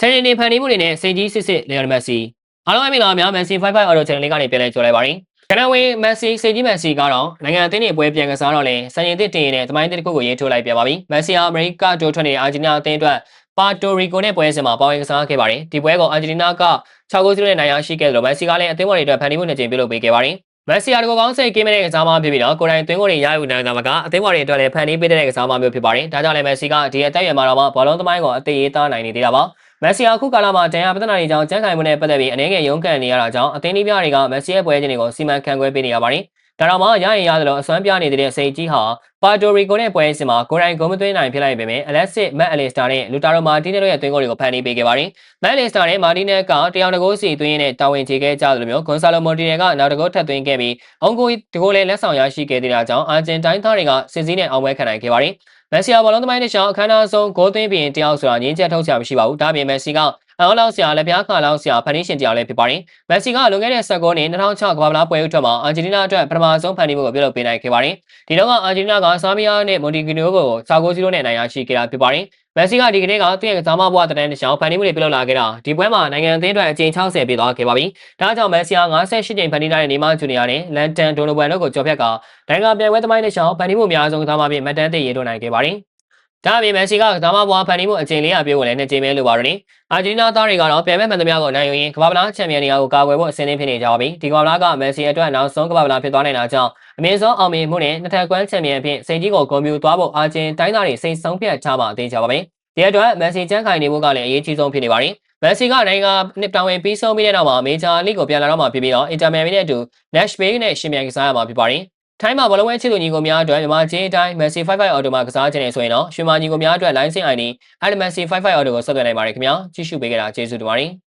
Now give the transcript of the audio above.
ဆယ်ရင်နေဖန်တီးမှုတွေနဲ့စိတ်ကြီးစစ်စစ်လေယာမက်ဆီအားလုံးအမင်္ဂလာပါများမက်ဆီ55 Auto Channel လေးကနေပြန်လည်ကြိုလိုက်ပါရစေကနဝေးမက်ဆီစိတ်ကြီးမက်ဆီကတော့နိုင်ငံအသင်းတွေပွဲပြန်ကစားတော့လဲစံရင်သစ်တင်ရင်နဲ့တမိုင်းတစ်ခုကိုရေးထိုးလိုက်ပြပါပြီမက်ဆီဟာအမေရိကတိုးထွက်နေတဲ့အာဂျင်တီးနာအသင်းအတွက်ပါတိုရီကိုနဲ့ပွဲစဉ်မှာပါဝင်ကစားခဲ့ပါတယ်ဒီပွဲကိုအာဂျင်တီးနာက6ဂိုးစီးနဲ့နိုင်ရရှိခဲ့တယ်လို့မက်ဆီကလည်းအသင်းဝင်တွေအတွက်ဖန်တီးမှုနှစ်ကြိမ်ပြုလုပ်ပေးခဲ့ပါတယ်မက်ဆီယာတကောကောင်းစိတ်ကင်းမဲ့တဲ့ကစားမဖြစ်ပြီးတော့ကိုယ်တိုင်သွင်းကိုယ်တွေရယူနိုင်တာမကအသင်းဝင်တွေအတွက်လည်းဖန်တီးပေးတဲ့ကစားမမျိုးဖြစ်ပါတယ်ဒါကြောင့်လည်းမက်ဆီကဒီအသက်အရွယ်မှာတော့ဘောလုံးသမိုင်းကိုအသေးရေးသားနိုင်နေသေးတာပါ မက်ဆီယာအခုကာလမှာတန်ရာပဒနာတွေကြောင့်ကြမ်းခိုင်မှုနဲ့ပတ်သက်ပြီးအနေငယ်ရုန်းကန်နေရတာကြောင့်အသင်းဒီပြတွေကမက်ဆီရဲ့ပွဲချင်းတွေကိုစီမံခန့်ခွဲပေးနေရပါတယ် ဒါတော့မှရရင်ရသလိုအစွမ်းပြနေတဲ့စိတ်ကြီးဟာပါတိုရီကိုနဲ့ပွဲစဉ်မှာကိုရိုင်းဂိုးမသွင်းနိုင်ဖြစ်လိုက်ပေမဲ့အလက်စစ်မက်အလီစတာနဲ့လူတာရိုမာတီနယ်တို့ရဲ့သွင်းဂိုးတွေကိုဖန်တီးပေးခဲ့ပါတယ်။မက်အလီစတာနဲ့မာတီနယ်ကတယောက်တကိုးစီသွင်းရင်းနဲ့တာဝန်ချေခဲ့ကြသလိုမျိုးဂွန်ဆာလိုမိုတီနယ်ကနောက်တကိုးထပ်သွင်းခဲ့ပြီးအောင်ကိုတကိုးလည်းလက်ဆောင်ရရှိခဲ့တဲ့တာကြောင့်အာဂျင်တိုင်းသားတွေကစစ်စည်းနဲ့အောင်ပွဲခံနိုင်ခဲ့ပါတယ်။မက်ဆီယာဘောလုံးသမိုင်းတစ်ချောင်းအခမ်းအနားဆုံးဂိုးသွင်းပြီးတယောက်ဆိုတာငင်းချက်ထုတ်ချမရှိပါဘူး။ဒါပြင်မက်ဆီက အအောင်လောက်ဆရာလက်ပြားခါလောက်ဆရာဖန်နီရှင်တယောက်လည်းဖြစ်ပါတယ်။မက်ဆီကလွန်ခဲ့တဲ့ဆက်ကုန်းနဲ့2006ကမ္ဘာ့ဗလားပွဲဥထွက်မှာအာဂျင်တီးနာအတွက်ပထမဆုံးဖန်တီးမှုကိုပြုလုပ်ပေးနိုင်ခဲ့ပါတယ်။ဒီတော့ကအာဂျင်တီးနာကဆာမီယာနဲ့မွန်တီဂီနိုကိုစာကိုစီလိုနဲ့နိုင်ရရှိခဲ့တာဖြစ်ပါတယ်။မက်ဆီကဒီကနေ့ကသူ့ရဲ့ကစားမဘွားတန်းတစ်ချောင်းဖန်တီးမှုတွေပြုလုပ်လာခဲ့တာဒီပွဲမှာနိုင်ငံအသင်းအတွက်အကြိမ်60ပြည့်သွားခဲ့ပါပြီ။ဒါကြောင့်မက်ဆီက58ကြိမ်ဖန်တီးထားတဲ့နေမာဂျူနီယာနဲ့လန်ဒန်ဒိုနိုဘန်တို့ကိုကြော်ဖြတ်ကနိုင်ငံပြိုင်ပွဲသမိုင်းတစ်ချောင်းဖန်တီးမှုအများဆုံးကစားမဖြစ်မက်တန်သိရေးထိုးနိုင်ခဲ့ပါတယ်။ ဒါအပြင်မက်ဆီကကစားမဘွားဖန်တီးမှုအကြိမ်400ပြည့်ကိုလည်းနှစ်ကြိမ်ပဲလိုပါတော့တယ်။အာဂျင်တီးနာသားတွေကတော့ပြိုင်ပွဲမှန်သမျှကိုနိုင်ယူရင်းကမ္ဘာ့ဗလားချန်ပီယံနေရာကိုကာကွယ်ဖို့အဆင်သင့်ဖြစ်နေကြပါပြီ။ဒီကမ္ဘာ့ဗလားကမက်ဆီအတွက်နောက်ဆုံးကမ္ဘာ့ဗလားဖြစ်သွားနိုင်တာကြောင့်အမြင့်ဆုံးအောင်မြင်မှုနဲ့နှစ်ထပ်ကွမ်းချန်ပီယံဖြစ်စိန်ကြီးကိုဂုဏ်ပြုသွားဖို့အာဂျင်တိုင်းသားတွေစိတ်ဆုံးဖြတ်ချမှအသေးချပါပဲ။ဒီအတွက်မက်ဆီချန်ခိုင်နေဖို့ကလည်းအရေးကြီးဆုံးဖြစ်နေပါတယ်။မက်ဆီကနိုင်ငံနှစ်တောင်ဝင်ပြီးဆုံးပြီးတဲ့နောက်မှာမေဂျာလိကိုပြန်လာတော့မှဖြစ်ပြီးတော့အင်တာမီယာမီနဲ့အတူ Nashville နဲ့ရှင်မြန်ကစားရမှာဖြစ်ပါတယ်။ ထိုင်းမှာဘလုံးဝဲချစ်သူညီကိုများအတွက်မြန်မာချင်းအတိုင်း Messi 55 Auto မှာကစားခြင်းနေဆိုရင်တော့ရွှေမာညီကိုများအတွက် line စင် ID အဲ့ Messi 55 Auto ကိုဆက်သွယ်နိုင်ပါတယ်ခင်ဗျာကြည့်ရှုပေးကြတာကျေးဇူးတင်ပါတယ်